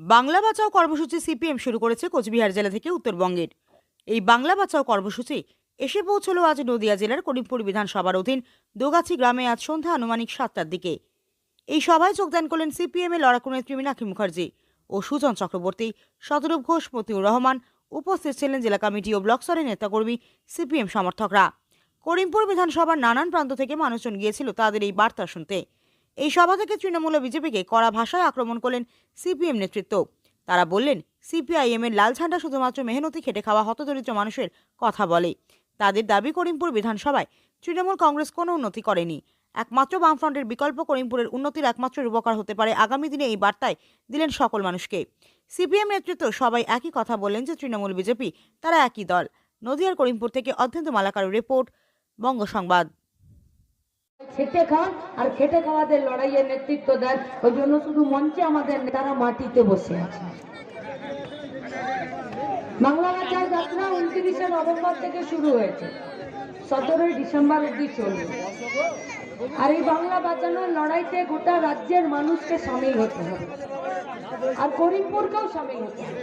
বাংলা বাঁচাও কর্মসূচি সিপিএম শুরু করেছে কোচবিহার জেলা থেকে উত্তরবঙ্গের। এই বাংলা বাঁচাও কর্মসূচি এসে পৌঁছলো আজ নদিয়া জেলার করিমপুর বিধানসভার অধীন দোগাছি গ্রামে আজ সন্ধ্যা আনুমানিক সাতটার দিকে। এই সভায় যোগদান করলেন সিপিএম এর লড়াকু নেত্রী মীনাক্ষী মুখার্জি ও সুজন চক্রবর্তী শতরূপ ঘোষ, মতিউর রহমান। উপস্থিত ছিলেন জেলা কমিটি ও ব্লক স্তরের নেতাকর্মী সিপিএম সমর্থকরা। করিমপুর বিধানসভার নানান প্রান্ত থেকে মানুষজন গিয়েছিল তাদের এই বার্তা শুনতে। এই সভা থেকে তৃণমূল বিজেপিকে কড়া ভাষায় আক্রমণ করলেন সিপিএম নেতৃত্ব। তারা বললেন, সিপিআইএম এর লাল ঝান্ডা শুধুমাত্র মেহনতি খেটে খাওয়া হতদরিদ্র মানুষের কথা বলে। তাদের দাবি, করিমপুর বিধানসভায় তৃণমূল কংগ্রেস কোনো উন্নতি করেনি। একমাত্র বামফ্রন্টের বিকল্প করিমপুরের উন্নতির একমাত্র রূপকার হতে পারে আগামী দিনে এই বার্তায় দিলেন সকল মানুষকে। সিপিএম নেতৃত্ব সবাই একই কথা বললেন যে, তৃণমূল বিজেপি, তারা একই দল। নদিয়ার করিমপুর থেকে অধ্যন্ত মালাকার রিপোর্ট বঙ্গ সংবাদ খেটে খান আর খেটে খাওয়াদের লড়াইয়ের নেতৃত্ব দেন। ওই জন্য শুধু মঞ্চে আমাদের নেতারা মাটিতে বসে আছে। বাংলা ভাষায় যাত্রা উনত্রিশে নভেম্বর থেকে শুরু হয়েছে। সতেরোই ডিসেম্বর অব্দি চলবে। আর এই বাংলা বাঁচানোর লড়াইতে গোটা রাজ্যের মানুষকে সামিল হতে হবে। আর করিমপুরকেও সামিল হতে হবে।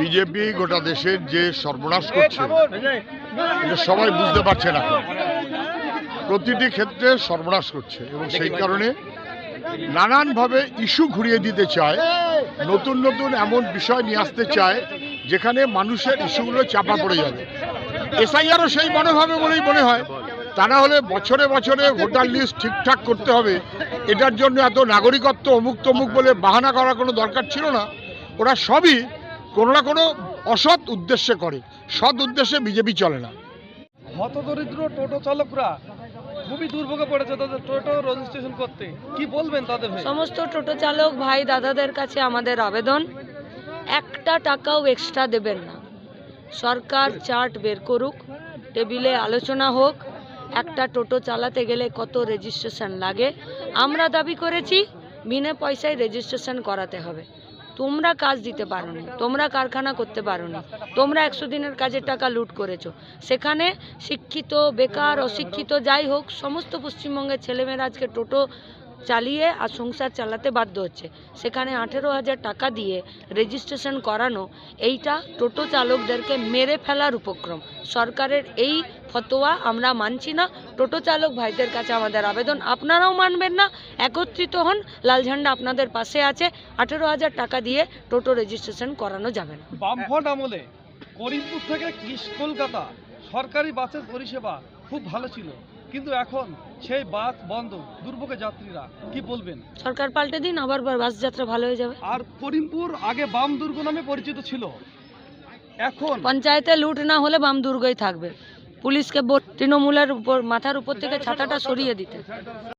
বিজেপি গোটা দেশের যে সর্বনাশ করছে সবাই বুঝতে পারছে না। প্রতিটি ক্ষেত্রে সর্বনাশ করছে এবং সেই কারণে নানানভাবে ইস্যু ঘুরিয়ে দিতে চায় নতুন নতুন এমন বিষয় নিয়ে আসতে চায় যেখানে মানুষের ইস্যুগুলো চাপা পড়ে যাবে। এসআইআরও সেই মনোভাবে বলেই মনে হয়। তা না হলে বছরে বছরে ভোটার লিস্ট ঠিকঠাক করতে হবে। এটার জন্য এত নাগরিকত্ব অমুক তমুক বলে বাহানা করার কোনো দরকার ছিল না। ওরা সবই কোনো না কোনো অসৎ উদ্দেশ্যে করে। সৎ উদ্দেশ্যে বিজেপি চলে না। হতদরিদ্র টোটো চালকরা খুবই দুর্ভোগে পড়েছে তাদের টোটো রেজিস্ট্রেশন করতে। কি বলবেন তাদের সমস্ত টোটো চালক ভাই দাদাদের কাছে আমাদের আবেদন। একটা টাকাও এক্সট্রা দেবেন না। সরকার চার্ট বের করুক টেবিলে আলোচনা হোক, একটা টোটো চালাতে গেলে কত রেজিস্ট্রেশন লাগে। আমরা দাবি করেছি, বিনা পয়সায় রেজিস্ট্রেশন করাতে হবে। তোমরা কাজ দিতে পারোনি, তোমরা কারখানা করতে পারোনি, তোমরা একশো দিনের কাজের টাকা লুট করেছ। সেখানে শিক্ষিত, বেকার, অশিক্ষিত যাই হোক, সমস্ত পশ্চিমবঙ্গের ছেলেমেয়েরা আজকে টোটো চালিয়ে আর সংসার চালাতে বাধ্য হচ্ছে। সেখানে আঠেরো হাজার টাকা দিয়ে রেজিস্ট্রেশন করানো এইটা টোটো চালকদেরকে মেরে ফেলার উপক্রম। সরকারের এই ফতোয়া আমরা মানছি না। টোটো চালক ভাইদের কাছে আমাদের আবেদন, আপনারাও মানবেন না। একত্রিত হন, লাল ঝান্ডা আপনাদের পাশে আছে। আঠেরো হাজার টাকা দিয়ে টোটো রেজিস্ট্রেশন করানো যাবে না। আমলে করিমপুর থেকে কলকাতা সরকারি বাসের পরিষেবা খুব ভালো ছিল। কিন্তু এখন সেই বাস বন্ধ দুর্ভোগে যাত্রীরা কি বলবেন? সরকার পাল্টে দিন আবার বাস যাত্রা ভালো হয়ে যাবে। আর করিমপুর আগে বাম দুর্গ নামে পরিচিত ছিল। এখন পঞ্চায়েতে লুট না হলে বাম দুর্গই থাকবে। পুলিশকে তৃণমূলের উপর মাথার উপর থেকে ছাতাটা সরিয়ে দিতে।